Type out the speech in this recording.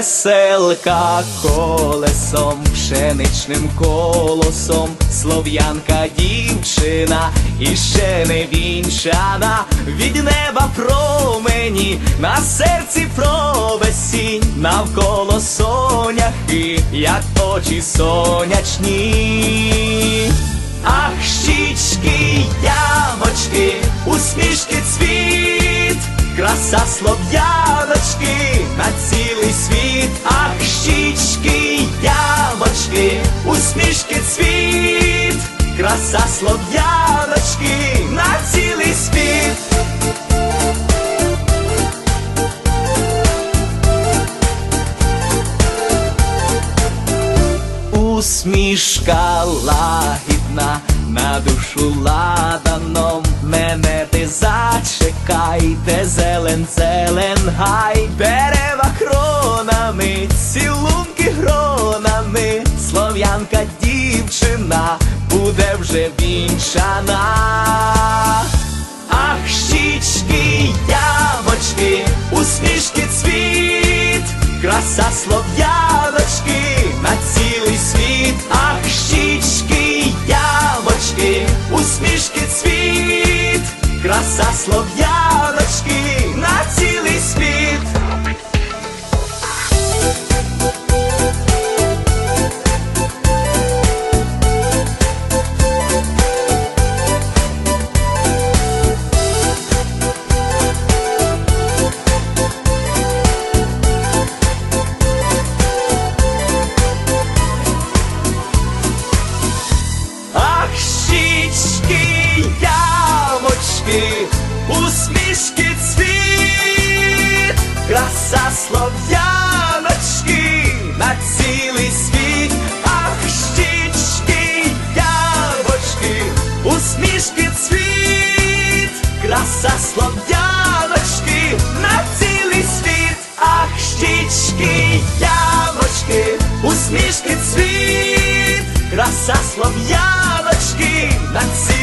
веселка колесом, пшеничним колосом, слов'янка дівчина і ще не вінчана, від неба промені, на серці провесінь, навколо соняхи, як очі сонячні. Ах, щічки, ямочки, усмішки цвіт, краса слов'яночки усмішки цвіт, краса слов'яночки на цілий світ. Усмішка лагідна на душу ладаном мене ти зачекайте, зелен, зелен гай, слов'янка дівчина буде вже вінчана. Ах, щічки, ямочки, усмішки цвіт, краса слов'яночки на цілий світ, ах, щічки, ямочки, усмішки цвіт, краса слов'яночки усмішки цвіт, краса слов'яночки на цілий світ, ах, щічки, ямочки, усмішки цвіт, краса слов'яночки на цілий світ, ах, щічки, ямочки, усмішки цвіт, краса слов'яночки на цілий світ.